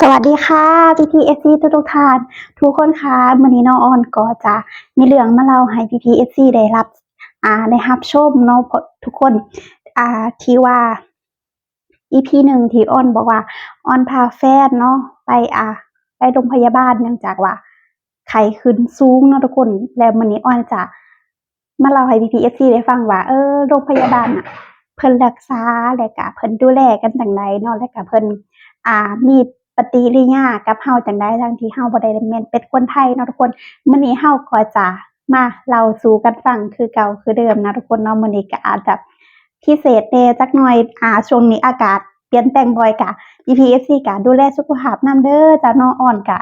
สวัสดีค่ะ PPSC ทุกทุกท่าน ทุกคนค่ะมื้อนี้น้องออนก็จะมีเรื่องมาเล่าให้ PPSC ได้รับอ่าได้รับชมเนาะทุกคนอ่าที่ว่า EP หนึ่งที่อ้อนบอกว่าอ้อนพาแฟนเนาะไปอ่าไปโรงพยาบาลเนื่องจากว่าไข้ขึ้นสูงเนาะทุกคน แล้วมื้อนี้อ้อนจะมาเล่าให้ PPSC ได้ฟังว่าเออโรงพยาบาลน่ะเพิ่นรักษาแล้วก็เพิ่นดูแลกันจั่งใดเนาะแล้วก็เพิ่นอ่ามี ปฏิริยากับเราจังใดทั้งที่เราบ่ได้แม่นเป็นคนไทยเนาะทุกคนมื้อนี้เราก็จะมาเล่าสู่กันฟังคือเก่าคือเดิมนะทุกคนเนาะมื้อนี้ก็อาจจะพิเศษแน่จักหน่อยอ่าช่วงนี้อากาศเปลี่ยนแปลงบ่อยก็ PPSC ก็ดูแลสุขภาพนำเด้อจ้ะเนาะอ้อนก็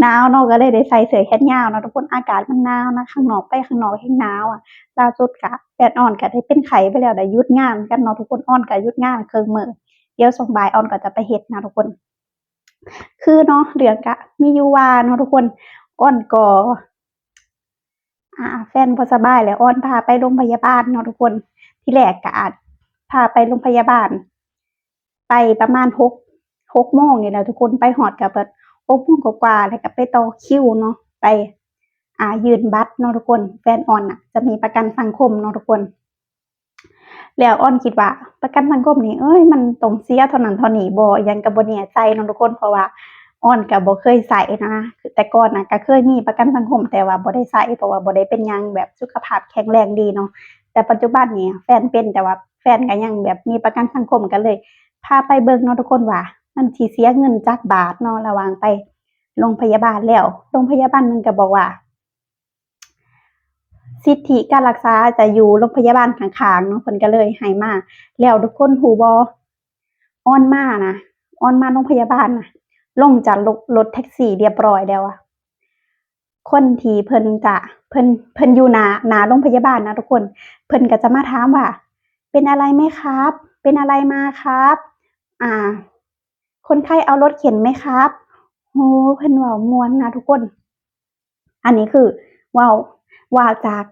หนาวเนาะก็เลยได้ใส่เสื้อแขนยาวเนาะทุกคนอากาศมันหนาวนะข้างนอกไปข้างนอกแฮ่งหนาวอะล่าสุดก็แฟนอ้อนก็ได้เป็นไข้ไปแล้วได้ยุดงานกันเนาะทุกคนอ้อนก็หยุดงานเครึ่งมือเดี๋ยวช่งบ่ายอ้อนก็จะไปเฮ็ดนะทุกคน คือเนาะเรื่องก็มีอยู่วาเนาะทุกคนอ้อนก็อ่า แฟนบ่สบายแล้วอ้อนพาไปโรงพยาบาลเนาะทุกคน ที่แรกก็อาจพาไปโรงพยาบาล ไปประมาณ6 6โมงนี่แหละทุกคนไปฮอดก็เบิด6โมงกว่าๆแล้วก็ไปต่อคิวเนาะไป อ่ายืนบัตรเนาะทุกคน แฟนอ้อนน่ะ จะมีประกันสังคมเนาะทุกคน แล้วอ้อนคิดว่า ประกันสังคมนี่เอ้ยมันต้องเสียเท่านั้นเท่านี้บ่ยังก็บ่แน่ใจเนาะทุกคนเพราะว่าอ้อนก็บ่เคยใช้นะแต่ก่อนนะก็เคยมีประกันสังคม แต่ว่าบ่ได้ใช้เพราะว่าบ่ได้เป็นยังแบบสุขภาพแข็งแรงดีเนาะแต่ปัจจุบันนี้แฟนเป็นแต่ว่าแฟนก็ยังแบบมีประกันสังคมก็เลยพาไปเบิ่งเนาะทุกคนว่า มันสิเสียเงินจักบาทเนาะระว่างไปโรงพยาบาลแล้วโรงพยาบาลหนึงก็บอกว่า สิทธิการรักษาจะอยู่โรงพยาบาลข้างๆเนาะเพิ่นก็เลยให้มาแล้วทุกคนรู้บ่อ้อนมานะอ้อนมาโรงพยาบาลนะลงจากรถแท็กซี่เรียบร้อยแล้วอะคนที่เพิ่นจะเพิ่นเพิ่นอยู่หนาหนาโรงพยาบาลนะทุกคน เพิ่นก็จะมาถามว่า เป็นอะไรไหมครับ เป็นอะไรมาครับ อ่า คนไข้เอารถเข็นไหมครับโอ้เพิ่นว้ามวนนะทุกคน อันนี้คือว้าว้าจาก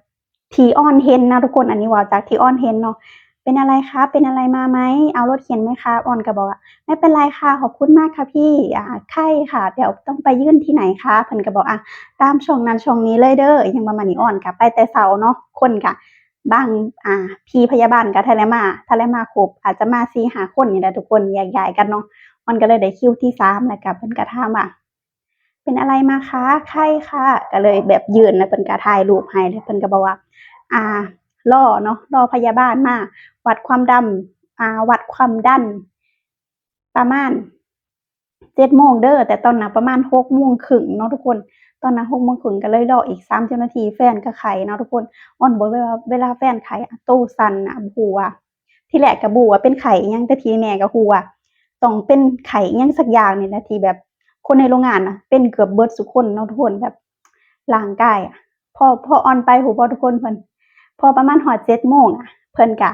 ที่อ้อนเห็นนะทุกคนอันนี้ว้าจากที่อ้อนเห็นเนาะเป็นอะไรครับเป็นอะไรมาไหม เอารถเข็นไหมครับอ้อนก็บอกว่าไม่เป็นไรค่ะ ขอบคุณมากค่ะพี่อ่าไข้ค่ะ เดี๋ยวต้องไปยื่นที่ไหนคะเพิ่นก็บอกอะตามช่องนั้นช่องนี้เลยเด้อยังประมาณนี้อ้อนก็ไปแต่เช้าเนาะคนก็บางอ่าพี่พยาบาลก็ถ้าได้มาถ้าได้มาครบอาจจะมา4-5คนนี่แหละทุกคนแยกย้ายกันเนาะอ้อนก็เลยได้คิวที่3แล้วก็เพิ่นก็ถามว่า เป็นอะไรมาคะไข้ค่ะ ก็เลยแบบยื่นแล้วเพิ่นก็ถ่ายรูปให้แล้วเพิ่นก็บอกว่า อ่ารอเนาะรอพยาบาลมา วัดความดันอ่าวัดความดัน ประมาณ7โมงเด้อแต่ตอนนั้นประมาณ6โมงครึ่งเนาะทุกคน ตอนนั้น6โมงครึ่งก็เลยรออีก30นาทีแฟนก็ไข้เนาะทุกคนอ้อนบอกเลยว่าเวลาแฟนไข้อะตู้สันน่ะบ่ฮู้ว่าที่แรกก็บ่ฮู้ว่าเป็นไข้อิหยังแต่ทีแน่ก็ฮู้ว่าต้องเป็นไข้อิหยังสักอย่างนี่แหละทีแบบ คนในโรงงานน่ะเป็นเกือบเบิร์ดซุคนเนาะทุกคนแบบร่างกายอะพอพอออนไปฮู้บ่ทุกคนเพิ่นพอประมาณฮอด7โมงอะเพิ่นก็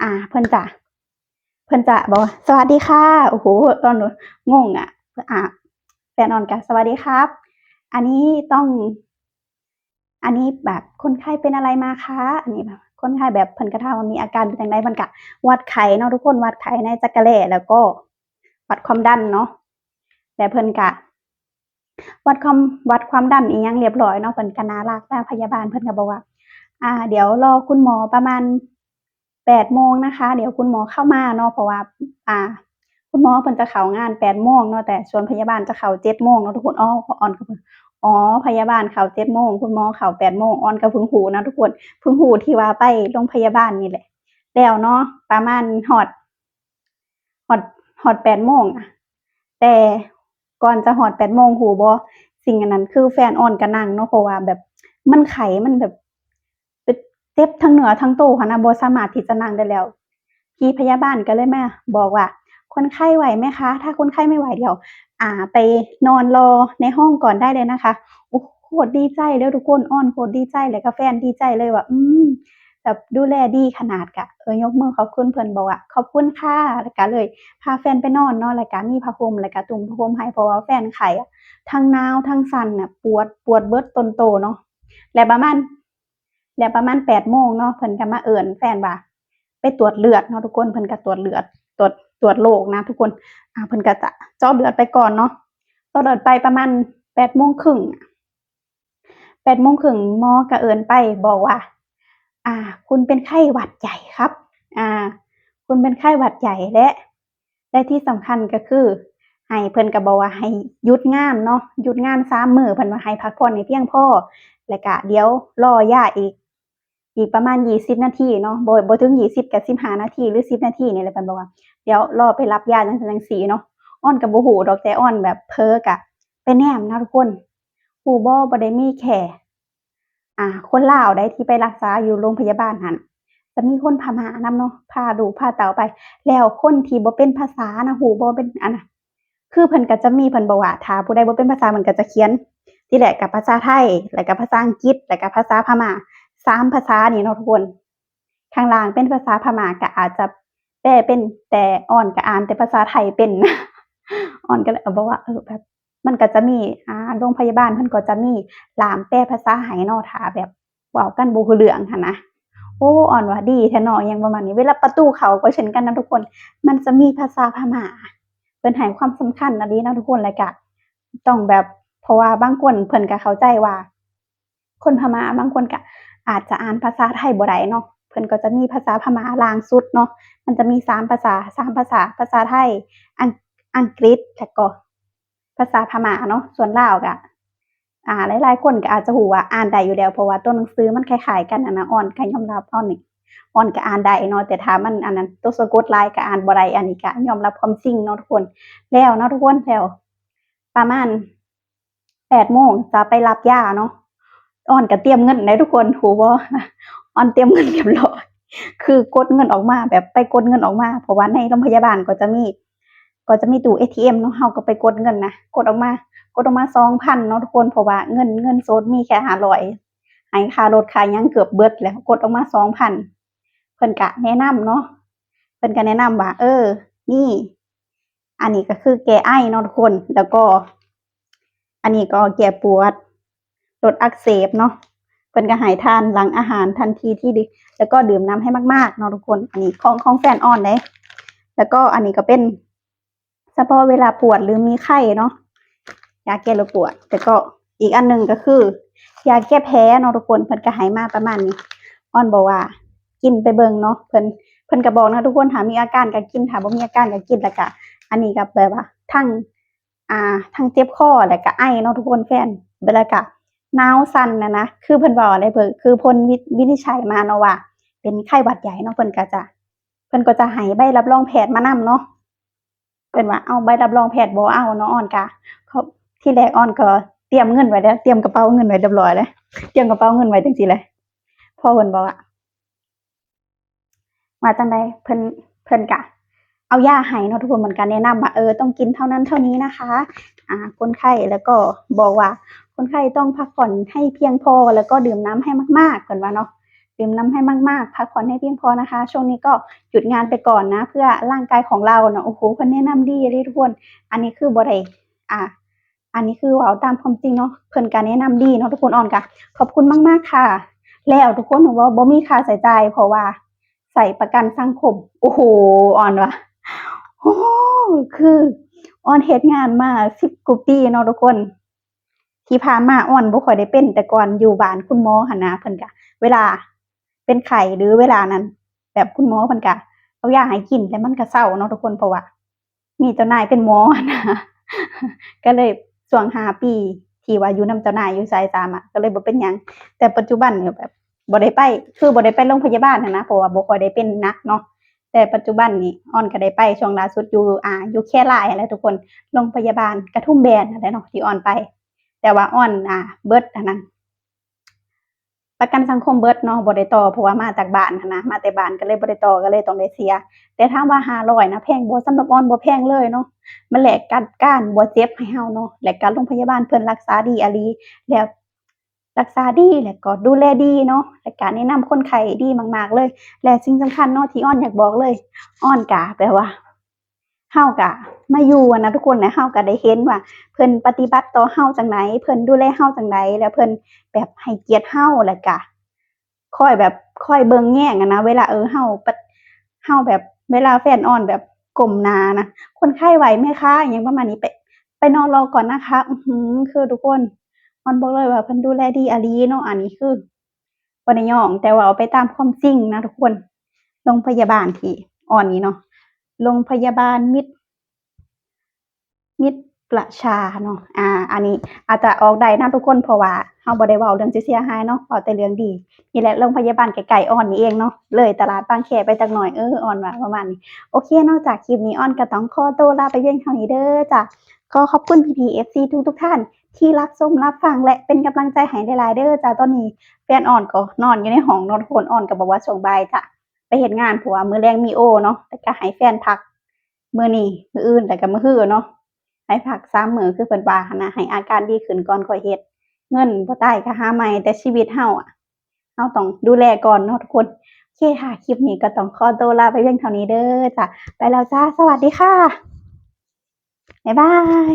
อ่า เพิ่นจะเพิ่นจะบอกสวัสดีค่ะโอ้โฮตอนงงอะอ่าแฟนออนก็สวัสดีครับ อันนี้ต้อง อันนี้แบบคนไข้เป็นอะไรมาคะอันนี้แบบคนไข้แบบเพิ่นก็ถามว่ามีอาการเป็นจั่งใดเพิ่นก็วัดไข้เนาะทุกคนวัดไข้ในจักระแล้แล้วก็ วัดความดันเนาะ แล้วเพิ่นก็วัดความวัดความดันอิหยังเรียบร้อยเนาะเพิ่นก็น่ารักทางพยาบาลเพิ่นก็บอกว่า อ่า เดี๋ยวรอคุณหมอประมาณ8โมงนะคะ เดี๋ยวคุณหมอเข้ามาเนาะเพราะว่า อ่า คุณหมอเพิ่นจะเข้างาน8โมงเนาะแต่ส่วนพยาบาลจะเข้า7โมงเนาะทุกคนอ้ออ้อนก็เพิ่นอ๋อพยาบาลเข้า7โมงคุณหมอเข้า8โมงออนก็เพิ่งรู้นะทุกคนพิ่งรู้ที่ว่าไปโรงพยาบาลนี่แหละ แล้วเนาะประมาณฮอดฮอดฮอด8โมงอะแต่ ก่อนจะฮอด8โมงรู้บ่สิ่งอันนั้น คือแฟนอ้อนก็นั่งเนาะเพราะว่าแบบมันไขมันแบบเป็นเจ็บทั้งเหนือทั้งโตหั้นน่ะบสามารถที่จะนั่งได้แล้วพี่พยาบาลก็เลยแมาบอกว่า คนไข้ไหวไหมคะ ถ้าคนไข้ไม่ไหวเดี๋ยว อ่า ไปนอนรอในห้องก่อนได้เลยนะคะโอ้โคตรดีใจเลยทุกคนอ้อนโคตรดีใจแล้วก็แฟนดีใจเลยว่า อืม แบบดูแลดีขนาดก็เออยกมือขอบคุณเพิ่อนบอกว่าขอบคุณค่ะแล้วก็เลยพาแฟนไปนอนเนาะแล้วก็มีผ้าห่มแล้วก็ตุ้มผ้าห่มให้เพราะว่าแฟนไข้อะทั้งหนาวทั้งสั่นน่ะปวดปวดเบิดตนโตเนาะแล้วประมาณแล้วประมาณ8โมงเนาะเพิ่นก็มาเอิ้นแฟนว่าไปตรวจเลือดเนาะทุกคนเพิ่นก็ตรวจเลือดตรวจตรวจโรคนะ ทุกคนอ่าเพิ่นก็จะเจาะเลือดไปก่อนเนาะเจาะเลือดไปประมาณแปดโมงครึ่งแปดโมงครึ่งหมอก็เอิ้นไปบอกว่า อ่า คุณเป็นไข้หวัดใหญ่ครับ อ่า คุณเป็นไข้หวัดใหญ่และ และที่สำคัญก็คือ ให้เพิ่นก็บอกว่าให้หยุดงานเนาะหยุดงานสามมือเพิ่นว่าให้พักผ่อนให้เพียงพอแล้วก็เดี๋ยวรอยาอีก อีกประมาณยี่สิบนาทีเนาะบ่บ่ถึงยี่สิบก็สิบห้านาทีหรือสิบนาทีนี่แหละเพิ่นบอกว่า เดี๋ยวรอไปรับยาจังซั่นจังซี่เนาะอ้อนก็บ่ฮู้ดอกแต่อ้อนแบบเพ้อกะไปแนมนะทุกคนฮู้บ่บ่ได้มีแค่ อ่า คนลาวได้ที่ไปรักษาอยู่โรงพยาบาลหั่นจะมีคนพม่านำเนาะพาลูพาเต้าไป แล้วคนที่บ่เป็นภาษานะฮู้บ่เป็นอันนะคือเพิ่นก็จะมีเพิ่นบอกว่าถ้าผู้ใดบ่เป็นภาษาเพิ่นก็จะเขียน ที่แรกกับภาษาไทย แล้วก็ภาษาอังกฤษ แล้วก็ภาษาพม่าสามภาษานี่เนาะทุกคนข้างล่างเป็นภาษาพม่าก็อาจจะแปลเป็นแต่อ่อนก็อ่านแต่ภาษาไทยเป็นอ่อนก็เลยบอกว่าเออแบบ มันก็จะมีอ่าโรงพยาบาลเพิ่นก็จะมีล่ามแปลภาษาให้นาะถ้าแบบเว้ากันบ่รู้เรื่องหั้นนะโอ้อ่อนว่าดีแท้นอิหยังประมาณนี้ เวลาประตูเขาก็เช่นกันนะทุกคน มันจะมีภาษาพม่าเพิ่นให้ความสำคัญอะดีเนะทุกคนแล้วก็ต้องแบบเพราะว่าบางคนเพิ่นก็เข้าใจว่า คนพม่าบางคนก็อาจจะอ่านภาษาไทยบ่ได้เนาะเพิ่นก็จะมีภาษาพม่าล่างสุดเนาะมันจะมีสามภาษาสามภาษาภาษาไทยอังอังกฤษแล้วก็ ภาษาพม่าเนาะส่วนลาวก็อ่าหลายๆคนก็อาจจะฮู้ว่าอ่านได้อยู่แล้วเพราะว่าตัวหนังสือมันคล้ายๆกันอะนะอ้อนก็ยอมรับอ้อนนี่อ้อนก็อ่านได้เนาะแต่ถ้ามันอันนั้นตัวสะกดลายก็อ่านบ่ได้อันนี้ก็ยอมรับความจริงเนาะทุกคนแล้วเนาะทุกคนแล้วประมาณแปดโมงจะไปรับยาเนาะอ้อนก็เตรียมเงินได้ทุกคนฮู้บ่อ้อนเตรียมเงินเรียบร้อยคือกดเงินออกมาแบบไปกดเงินออกมา เพราะว่าในโรงพยาบาลก็จะมี ก็จะมีตู้ ATM เนาะเราก็ไปกดเงินนะกดออกมากดออกมาสองพันเนาะทุกคนเพราะว่าเงินเงินสดมีแค่ห้าร้อยให้ค่ารถค่ายังเกือบเบิดแล้วกดออกมาสองพันเพิ่นก็แนะนำเนาะเพิ่นก็แนะนำว่าเออ นี่ อันนี้ก็คือแก้ไอเนาะทุกคนแล้วก็ อันนี้ก็แก้ปวดลดอักเสบเนาะเพิ่นก็ให้ทานหลังอาหารทันทีที่ดิแล้วก็ดื่มน้ำให้มากๆเนาะทุกคน อันนี้ของของแฟนอ้อนเด้แล้วก็อันนี้ก็เป็น เฉพาะเวลาปวดหรือมีไข้เนาะยาแก้รคปวด แต่ก็อีกอันหนึ่งก็คือยาแก้แพ้เนาะทุกคนเพิ่นก็ให้มาประมาณนี้อ้อนบอกว่า กินไปเบิงเนาะเพิ่นเพิ่นก็บอกนะทุกคนถามมีอาการก็กินถ้าบ่ามีอาการก็กินแล้วก็อันนี้ก็แบบว่าทั้งอ่าทั้งเจ็บคอแล้วก็ไอเนาะทุกคนแฟนแล้วก็หนาวสั่นนะนะคือเพิ่นเว้าได้เพิ่นคือเพิ่นวินิจฉัยมาเนาะว่า เป็นไข้หวัดใหญ่เนาะเพิ่นก็จะเพิ่นก็จะให้ใบรับรองแพทย์มานำเนาะ พิ่นว่าเอาใบรับรองแพทย์บ่เอาเนาะอ้อนก็เขาที่แรกอ้อนก็เตรียมเงินไว้แล้วเตรียมกระเป๋าเงินไว้เรียบร้อยแล้วเตรียมกระเป๋าเงินไว้จังซี่เลยพ่อเพิ่นบอกว่าว่าจังใดเพิ่นเพิ่นก็เอายาให้เนาะทุกคนเพิ่นก็แนะนำว่าเออต้องกินเท่านั้นเท่านี้นะคะ อ่า คนไข้แล้วก็บอกว่า คนไข้ต้องพักผ่อนให้เพียงพอแล้วก็ดื่มน้ำให้มากๆเพิ่นว่าเนาะ ดื่มน้ำให้มากๆ พักผ่อนให้เพียงพอนะคะ ช่วงนี้ก็หยุดงานไปก่อนนะ เพื่อร่างกายของเราเนาะโอ้โฮเพิ่นแนะนำดีเลยทุกคน อันนี้คือบ่ได้อ่าอันนี้คือเว้าตามความจริงเนาะเพิ่นก็แนะนำดีเนาะทุกคนอ้อนก็ขอบคุณมากๆค่ะ แล้วทุกคนหนูว่าบ่มีค่าใช้จ่ายเพราะว่าใช้ประกันสังคมโอ้โฮอ้อนว่าโอ้คืออ้อนเฮ็ดงานมาสิบกว่าปีเนาะทุกคนที่ผ่านมาอ้อนบ่ค่อยได้เป็น แต่ก่อนอยู่บ้านคุณหมอหันนะเพิ่นก็เวลา เป็นไข้หรือเวลานั้น แบบคุณหมอเพิ่นก็เอาอยาให้กินแล้วมันก็เซาเนาะทุกคนเพราะว่ามีเจ้านายเป็นหมอนะก็เลยช่วงหาปีที่ว่าอยู่นำเจ้านายอยู่ไสตามอะก็เลยบ่เป็นหยัง แต่ปัจจุบันนี่แบบบ่ได้ไป คือบ่ได้ไปโรงพยาบาลหั้นะเพราะว่าบ่ค่อยได้เป็นนักเนาะแต่ปัจจุบันนี้อ้อนก็ได้ไปช่วงล่าสุดอยู่อ่าอยู่แครายนั่นแหละทุกคนโรงพยาบาลกระทุ่มแบนนั่นแหละเนาะที่อ้อนไป แต่ว่าอ้อนอ่าเบิดอันนั้น ประกันสังคมเบิดเนาะบ่ได้ต่อเพราะว่ามาจากบ้านหั้นนะมาแต่บ้านก็เลยบ่ได้ต่อก็เลยต้องได้เสีย แต่ถามว่าห้าร้อยนะแพงบ่สำหรับออนบ่แพงเลยเนาะมันแลกกับการบ่เจ็บให้เราเนาะและก็โรงพยาบาลเพิ่นรักษาดีอลีแล้วรักษาดีแล้วก็ดูแลดีเนาะและก็แนะนำคนไข้ดีมาก ๆ เลย และสิ่งสำคัญเนาะที่อ้อนอยากบอกเลย อ้อนก็แบบว่า เราก็มาอยู่นะทุกคนแล้วเราก็ได้เห็นว่า เพิ่นปฏิบัติต่อเราจั่งใดเพิ่นดูแลเราจั่งใดแล้วเพิ่นแบบให้เกียรติเราแล้วก็คอยแบบค่อยเบิ่งแยงอะนะเวลาเออเราเราแบบเวลาแฟนอ้อนแบบกลมนานะคนไข้ไหวไหมคะอย่างประมาณนี้ไป ไปนอนรอก่อนนะคะอือือคือทุกคนออนบอกเลยว่าเพิ่นดูแลดีอะลีเนาะอันนี้คือบ่ได้ย่องแต่ว่าเอาไปตามความจริงนะทุกคนโรงพยาบาลที่อ่อนนี้เนาะ โรงพยาบาลมิตร มิตรประชาเนาะ อ่า อันนี้อาจจะออกได้นะทุกคนเพราะว่าเฮาบ่ได้เว้าเรื่องเสียหายเนาะเว้าแต่เรื่องดีนี่แหละโรงพยาบาลใกล้ๆอ่อนนี่เองเนาะ เลยตลาดบางแคไปจักหน่อยเอออ่อนว่าประมาณนี้โอเคนอกจากคลิปนี้อ้อนก็ต้องขอตัวลาไปเพียงเท่านี้เด้อจ้ะขอขอบคุณพี่ๆ FC ทุกๆท่านที่รับชมรับฟังและเป็นกำลังใจให้หลายๆเด้อจ้ะตอนนี้แฟนอ่อนก็นอนอยู่ในห้องนอนโคนอ่อนก็บอกว่าช่วงบ่ายจ้ะ ไปเฮ็ดงานเพราะว่ามื้อแลงมีโอเนาะแต่ก็ให้แฟนพักมือนี้มื้ออื่นแล้วก็มือฮื้อเนาะให้พัก3มื้อคือเพิ่นว่านะให้อาการดีขึ้นก่อนค่อยเฮ็ด เงินบ่ตายก็หาใหม่แต่ชีวิตเฮาอะเฮาต้องดูแลก่อนเนาะทุกคนโอเคค่ะ คลิปนี้ก็ต้องขอตัวลาไปเพียงเท่านี้เด้อจ้ะไปแล้วจ้าสวัสดีค่ะบ๊ายบาย